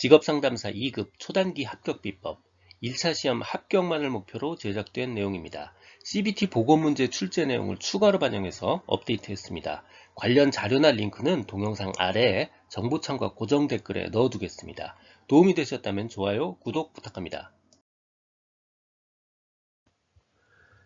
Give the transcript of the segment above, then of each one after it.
직업상담사 2급 초단기 합격 비법 1차 시험 합격만을 목표로 제작된 내용입니다. CBT 보고문제 출제 내용을 추가로 반영해서 업데이트했습니다. 관련 자료나 링크는 동영상 아래에 정보창과 고정 댓글에 넣어두겠습니다. 도움이 되셨다면 좋아요, 구독 부탁합니다.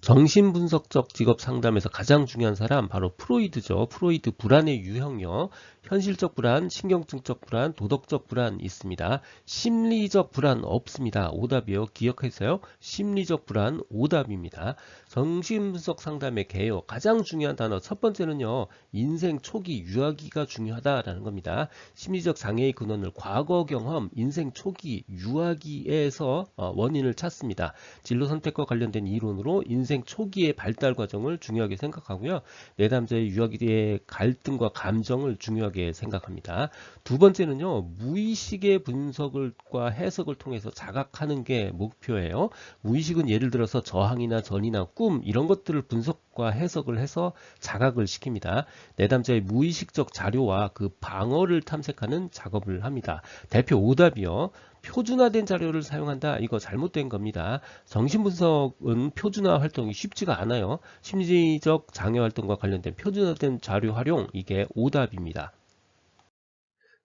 정신분석적 직업 상담에서 가장 중요한 사람 바로 프로이드죠. 프로이드 불안의 유형요. 현실적 불안, 신경증적 불안, 도덕적 불안 있습니다. 심리적 불안 없습니다. 오답이요. 기억하세요. 심리적 불안 오답입니다. 정신분석 상담의 개요. 가장 중요한 단어 첫 번째는요. 인생 초기 유아기가 중요하다라는 겁니다. 심리적 장애의 근원을 과거 경험, 인생 초기 유아기에서 어, 원인을 찾습니다. 진로 선택과 관련된 이론으로 인생 초기의 발달 과정을 중요하게 생각하고요. 내담자의 유아기의 갈등과 감정을 중요하게 생각합니다. 두 번째는요. 무의식의 분석과 해석을 통해서 자각하는 게 목표예요. 무의식은 예를 들어서 저항이나 전이나 꿈 이런 것들을 분석과 해석을 해서 자각을 시킵니다. 내담자의 무의식적 자료와 그 방어를 탐색하는 작업을 합니다. 대표 오답이요. 표준화된 자료를 사용한다. 이거 잘못된 겁니다. 정신분석은 표준화 활동이 쉽지가 않아요. 심리적 장애 활동과 관련된 표준화된 자료 활용 이게 오답입니다.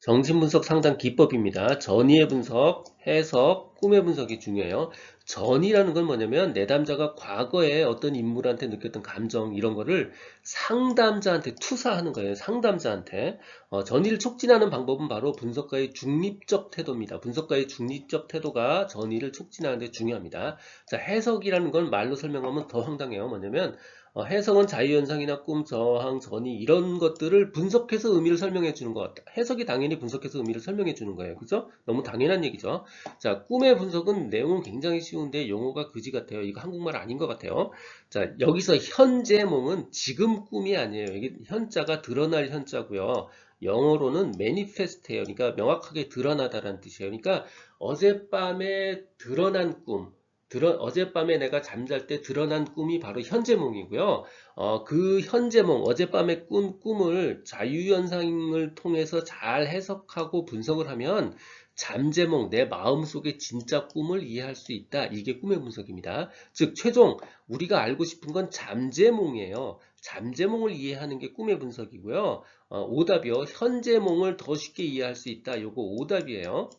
정신분석 상담 기법입니다. 전이의 분석, 해석, 꿈의 분석이 중요해요. 전이라는 건 뭐냐면 내담자가 과거에 어떤 인물한테 느꼈던 감정 이런 거를 상담자한테 투사하는 거예요. 상담자한테. 어, 전이를 촉진하는 방법은 바로 분석가의 중립적 태도입니다. 분석가의 중립적 태도가 전이를 촉진하는 데 중요합니다. 자, 해석이라는 건 말로 설명하면 더 황당해요. 뭐냐면 어, 해석은 자유현상이나 꿈, 저항, 전이 이런 것들을 분석해서 의미를 설명해 주는 것 같다. 해석이 당연히 분석해서 의미를 설명해 주는 거예요. 그죠? 너무 당연한 얘기죠. 자, 꿈의 분석은 내용은 굉장히 쉬운데 용어가 그지 같아요. 이거 한국말 아닌 것 같아요. 자, 여기서 현재 몸은 지금 꿈이 아니에요. 여기 현자가 드러날 현자고요. 영어로는 manifest예요. 그러니까 명확하게 드러나다라는 뜻이에요. 그러니까 어젯밤에 드러난 꿈, 드러, 어젯밤에 내가 잠잘 때 드러난 꿈이 바로 현재몽이고요. 어, 그 현재몽, 어젯밤에 꾼 꿈을 자유현상을 통해서 잘 해석하고 분석을 하면 잠재몽, 내 마음속의 진짜 꿈을 이해할 수 있다. 이게 꿈의 분석입니다. 즉, 최종 우리가 알고 싶은 건 잠재몽이에요. 잠재몽을 이해하는 게 꿈의 분석이고요. 어, 오답이요. 현재몽을 더 쉽게 이해할 수 있다. 요거 오답이에요.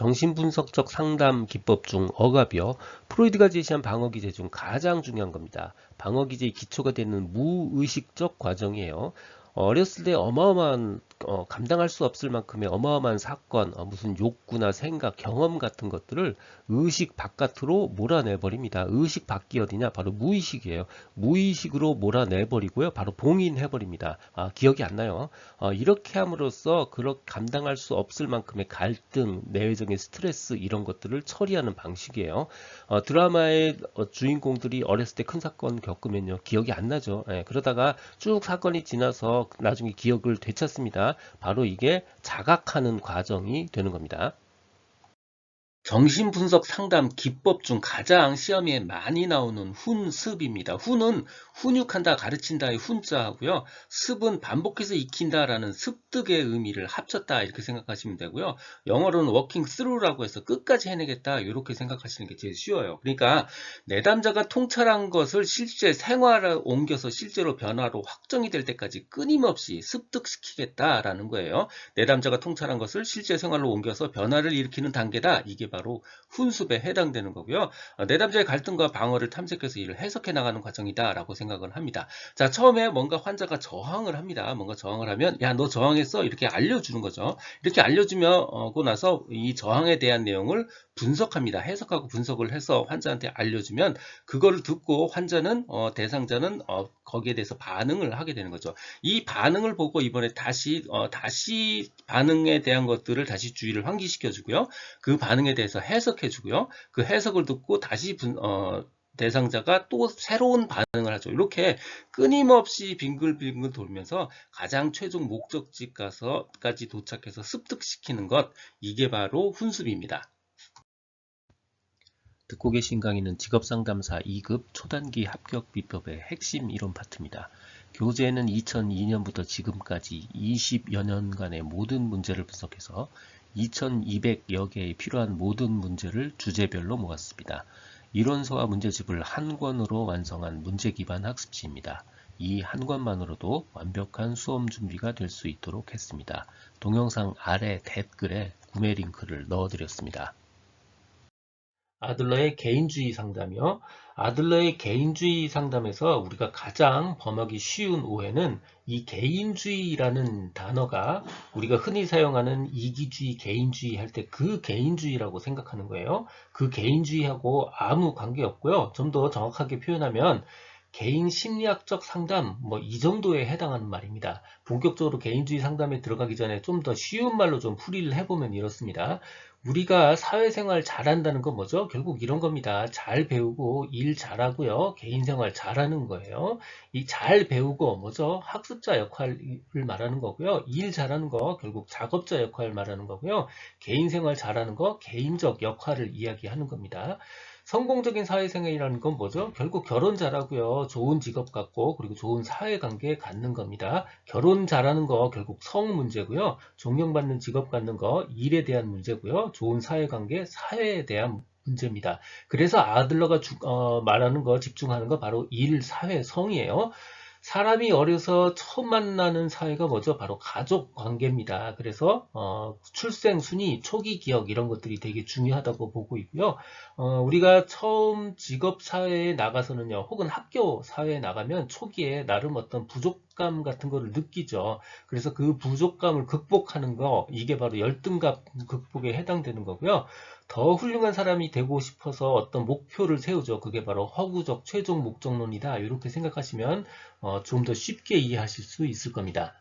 정신분석적 상담 기법 중 억압이요. 프로이드가 제시한 방어기제 중 가장 중요한 겁니다. 방어기제의 기초가 되는 무의식적 과정이에요. 어렸을 때 어마어마한 어, 감당할 수 없을 만큼의 어마어마한 사건, 어, 무슨 욕구나 생각, 경험 같은 것들을 의식 바깥으로 몰아내버립니다. 의식 밖이 어디냐? 바로 무의식이에요. 무의식으로 몰아내버리고요. 바로 봉인해버립니다. 아, 기억이 안 나요. 어, 이렇게 함으로써 그렇게 감당할 수 없을 만큼의 갈등, 내외적인 스트레스 이런 것들을 처리하는 방식이에요. 어, 드라마의 어, 주인공들이 어렸을 때 큰 사건 겪으면요. 기억이 안 나죠. 예, 그러다가 쭉 사건이 지나서 나중에 기억을 되찾습니다. 바로 이게 자각하는 과정이 되는 겁니다. 정신분석 상담 기법 중 가장 시험에 많이 나오는 훈습입니다. 훈은 훈육한다, 가르친다의 훈자하고요. 습은 반복해서 익힌다라는 습득의 의미를 합쳤다 이렇게 생각하시면 되고요. 영어로는 working through라고 해서 끝까지 해내겠다 이렇게 생각하시는 게 제일 쉬워요. 그러니까 내담자가 통찰한 것을 실제 생활에 옮겨서 실제로 변화로 확정이 될 때까지 끊임없이 습득시키겠다라는 거예요. 내담자가 통찰한 것을 실제 생활로 옮겨서 변화를 일으키는 단계다. 이게 바로 훈습에 해당되는 거고요. 어, 내담자의 갈등과 방어를 탐색해서 이를 해석해 나가는 과정이다라고 생각을 합니다. 자, 처음에 뭔가 환자가 저항을 합니다. 뭔가 저항을 하면 야, 너 저항했어? 이렇게 알려주는 거죠. 이렇게 알려주고 나서 이 저항에 대한 내용을 분석합니다. 해석하고 분석을 해서 환자한테 알려주면 그거를 듣고 환자는 어, 대상자는 어, 거기에 대해서 반응을 하게 되는 거죠. 이 반응을 보고 이번에 다시 어, 다시 반응에 대한 것들을 다시 주의를 환기시켜 주고요. 그 반응에 대해서 해석해 주고요. 그 해석을 듣고 다시 분, 어, 대상자가 또 새로운 반응을 하죠. 이렇게 끊임없이 빙글빙글 돌면서 가장 최종 목적지까지 도착해서 습득시키는 것 이게 바로 훈습입니다. 듣고 계신 강의는 직업상담사 2급 초단기 합격 비법의 핵심 이론 파트입니다. 교재는 2002년부터 지금까지 20여 년간의 모든 문제를 분석해서 2200여 개의 필요한 모든 문제를 주제별로 모았습니다. 이론서와 문제집을 한 권으로 완성한 문제 기반 학습지입니다. 이 한 권만으로도 완벽한 수험 준비가 될 수 있도록 했습니다. 동영상 아래 댓글에 구매 링크를 넣어드렸습니다. 아들러의 개인주의 상담이요. 아들러의 개인주의 상담에서 우리가 가장 범하기 쉬운 오해는 이 개인주의라는 단어가 우리가 흔히 사용하는 이기주의, 개인주의 할 때 그 개인주의라고 생각하는 거예요. 그 개인주의하고 아무 관계 없고요. 좀 더 정확하게 표현하면 개인 심리학적 상담 뭐 이 정도에 해당하는 말입니다. 본격적으로 개인주의 상담에 들어가기 전에 좀 더 쉬운 말로 좀 풀이를 해보면 이렇습니다. 우리가 사회생활 잘한다는 건 뭐죠? 결국 이런 겁니다. 잘 배우고 일 잘하고요. 개인생활 잘하는 거예요. 이 잘 배우고 뭐죠? 학습자 역할을 말하는 거고요. 일 잘하는 거 결국 작업자 역할을 말하는 거고요. 개인생활 잘하는 거 개인적 역할을 이야기하는 겁니다. 성공적인 사회생활이라는 건 뭐죠? 결국 결혼 잘하고요. 좋은 직업 갖고 그리고 좋은 사회관계 갖는 겁니다. 결혼 잘하는 거 결국 성 문제고요. 존경받는 직업 갖는 거 일에 대한 문제고요. 좋은 사회관계 사회에 대한 문제입니다. 그래서 아들러가 주- 어, 말하는 거 집중하는 거 바로 일, 사회, 성이에요. 사람이 어려서 처음 만나는 사회가 뭐죠? 바로 가족 관계입니다. 그래서 어, 출생 순위, 초기 기억 이런 것들이 되게 중요하다고 보고 있고요. 어, 우리가 처음 직업 사회에 나가서는요, 혹은 학교 사회에 나가면 초기에 나름 어떤 부족 감 같은 거를 느끼죠. 그래서 그 부족감을 극복하는 거, 이게 바로 열등감 극복에 해당되는 거고요. 더 훌륭한 사람이 되고 싶어서 어떤 목표를 세우죠. 그게 바로 허구적 최종 목적론이다. 이렇게 생각하시면 어, 좀더 쉽게 이해하실 수 있을 겁니다.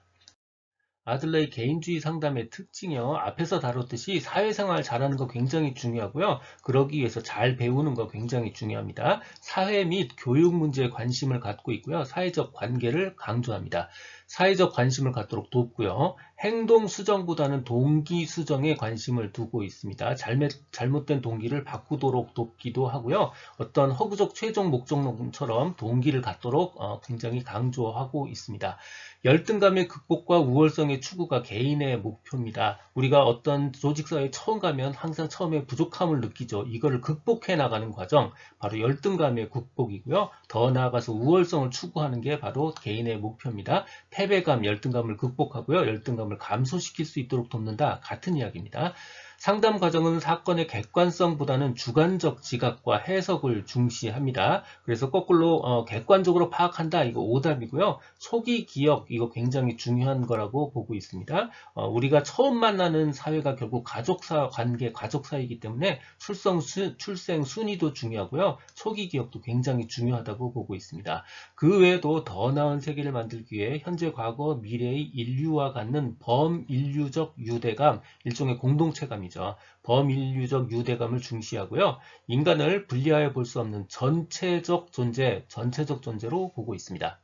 아들러의 개인주의 상담의 특징이요. 앞에서 다뤘듯이 사회생활 잘하는 거 굉장히 중요하고요. 그러기 위해서 잘 배우는 거 굉장히 중요합니다. 사회 및 교육 문제에 관심을 갖고 있고요. 사회적 관계를 강조합니다. 사회적 관심을 갖도록 돕고요. 행동 수정보다는 동기 수정에 관심을 두고 있습니다. 잘못, 잘못된 동기를 바꾸도록 돕기도 하고요. 어떤 허구적 최종 목적론처럼 동기를 갖도록 어, 굉장히 강조하고 있습니다. 열등감의 극복과 우월성의 추구가 개인의 목표입니다. 우리가 어떤 조직사회에 처음 가면 항상 처음에 부족함을 느끼죠. 이거를 극복해 나가는 과정, 바로 열등감의 극복이고요. 더 나아가서 우월성을 추구하는 게 바로 개인의 목표입니다. 패배감, 열등감을 극복하고요. 열등감을 감소시킬 수 있도록 돕는다. 같은 이야기입니다. 상담 과정은 사건의 객관성보다는 주관적 지각과 해석을 중시합니다. 그래서 거꾸로 어, 객관적으로 파악한다. 이거 오답이고요. 초기 기억 이거 굉장히 중요한 거라고 보고 있습니다. 어, 우리가 처음 만나는 사회가 결국 가족사 관계 가족사이기 때문에 출생 수, 출생 순위도 중요하고요. 초기 기억도 굉장히 중요하다고 보고 있습니다. 그 외에도 더 나은 세계를 만들기 위해 현재, 과거, 미래의 인류와 갖는 범인류적 유대감, 일종의 공동체감 이죠. 범인류적 유대감을 중시하고요. 인간을 분리하여 볼 수 없는 전체적 존재, 전체적 존재로 보고 있습니다.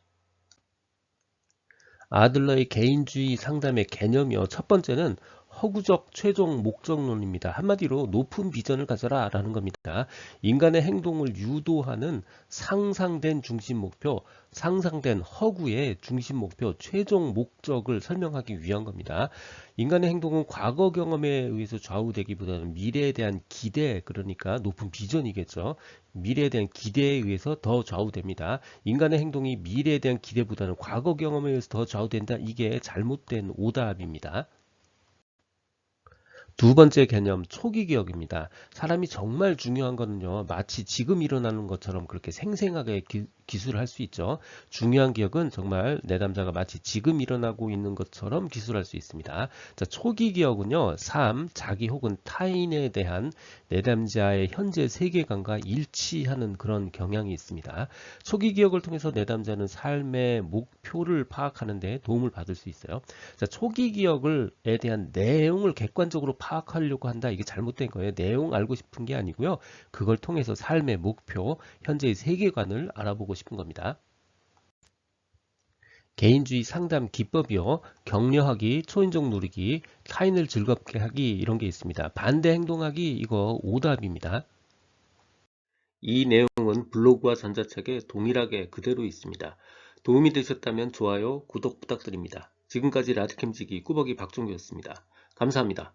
아들러의 개인주의 상담의 개념이요. 첫 번째는 허구적 최종 목적론입니다. 한마디로 높은 비전을 가져라 라는 겁니다. 인간의 행동을 유도하는 상상된 중심 목표, 상상된 허구의 중심 목표, 최종 목적을 설명하기 위한 겁니다. 인간의 행동은 과거 경험에 의해서 좌우되기보다는 미래에 대한 기대, 그러니까 높은 비전이겠죠. 미래에 대한 기대에 의해서 더 좌우됩니다. 인간의 행동이 미래에 대한 기대보다는 과거 경험에 의해서 더 좌우된다. 이게 잘못된 오답입니다. 두 번째 개념, 초기 기억입니다. 사람이 정말 중요한 거는요, 마치 지금 일어나는 것처럼 그렇게 생생하게 기, 기술을 할 수 있죠. 중요한 기억은 정말 내담자가 마치 지금 일어나고 있는 것처럼 기술할 수 있습니다. 자, 초기 기억은요, 삶, 자기 혹은 타인에 대한 내담자의 현재 세계관과 일치하는 그런 경향이 있습니다. 초기 기억을 통해서 내담자는 삶의 목표를 파악하는 데 도움을 받을 수 있어요. 자, 초기 기억을에 대한 내용을 객관적으로 파악하려고 한다. 이게 잘못된 거예요. 내용 알고 싶은 게 아니고요. 그걸 통해서 삶의 목표, 현재의 세계관을 알아보고 싶은 겁니다. 개인주의 상담 기법이요. 격려하기, 초인종 누리기, 타인을 즐겁게 하기 이런 게 있습니다. 반대 행동하기 이거 오답입니다. 이 내용은 블로그와 전자책에 동일하게 그대로 있습니다. 도움이 되셨다면 좋아요, 구독 부탁드립니다. 지금까지 라디캠지기 꾸벅이 박종규였습니다. 감사합니다.